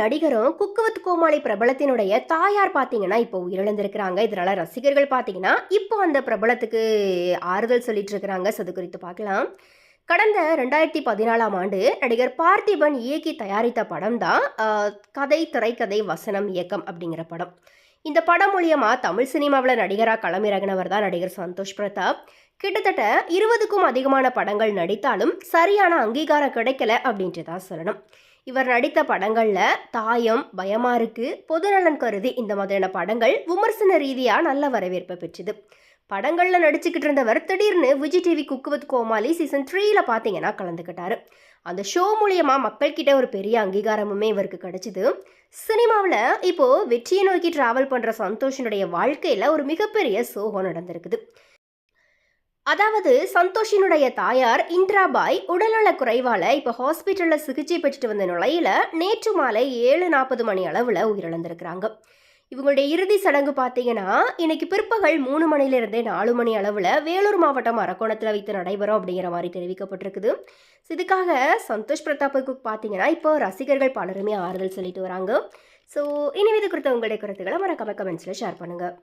நடிகரும் குக்குவத் கோமாளி பிரபலத்தினுடைய தாயார் பார்த்தீங்கன்னா இப்போ உயிரிழந்திருக்கிறாங்க. இதனால ரசிகர்கள் பார்த்தீங்கன்னா இப்போ அந்த பிரபலத்துக்கு ஆறுதல் சொல்லிட்டு இருக்கிறாங்க. அது குறித்து பார்க்கலாம். கடந்த ரெண்டாயிரத்தி பதினாலாம் ஆண்டு நடிகர் பார்த்திபன் இயக்கி தயாரித்த படம் தான் கதை திரைக்கதை வசனம் இயக்கம் அப்படிங்கிற படம். இந்த படம் மூலியமாக தமிழ் சினிமாவில் நடிகராக களமிறங்கினவர் தான் நடிகர் சந்தோஷ் பிரதாப். கிட்டத்தட்ட இருபதுக்கும் அதிகமான படங்கள் நடித்தாலும் சரியான அங்கீகாரம் கிடைக்கல அப்படின்ட்டு தான் சொல்லணும். இவர் நடித்த படங்களில் தாயம் பயமா இருக்கு பொதுநலன் கருதி இந்த மாதிரியான படங்கள் விமர்சன ரீதியாக நல்ல வரவேற்பை பெற்றுது. படங்களில் நடிச்சுக்கிட்டு இருந்தவர் திடீர்னு Vijay TV cook with Comali season த்ரீயில் பார்த்தீங்கன்னா கலந்துக்கிட்டாரு. அந்த ஷோ மூலியமாக மக்கள்கிட்ட ஒரு பெரிய அங்கீகாரமுமே இவருக்கு கிடைச்சிது. சினிமாவில் இப்போ வெற்றியை நோக்கி ட்ராவல் பண்ணுற சந்தோஷனுடைய வாழ்க்கையில் ஒரு மிகப்பெரிய சோகம் நடந்திருக்குது. அதாவது சந்தோஷினுடைய தாயார் இந்திராபாய் உடல்நலக் குறைவால இப்போ ஹாஸ்பிட்டலில் சிகிச்சை பெற்றுட்டு வந்த நிலையில நேற்று மாலை ஏழு நாற்பது மணி அளவில் உயிரிழந்திருக்கிறாங்க. இவங்களுடைய இறுதி சடங்கு பார்த்தீங்கன்னா இன்னைக்கு பிற்பகல் மூணு மணிலிருந்தே நாலு மணி அளவில் வேலூர் மாவட்டம் அரக்கோணத்தில் வைத்து நடைபெறும் அப்படிங்கிற மாதிரி தெரிவிக்கப்பட்டிருக்குது. இதுக்காக சந்தோஷ் பிரதாப்புக்கு பார்த்தீங்கன்னா இப்போ ரசிகர்கள் பலருமே ஆறுதல் சொல்லிட்டு வராங்க. ஸோ இனிமேது குறித்த உங்களுடைய கருத்துக்களை மறக்காம கமெண்ட்ஸில் ஷேர் பண்ணுங்கள்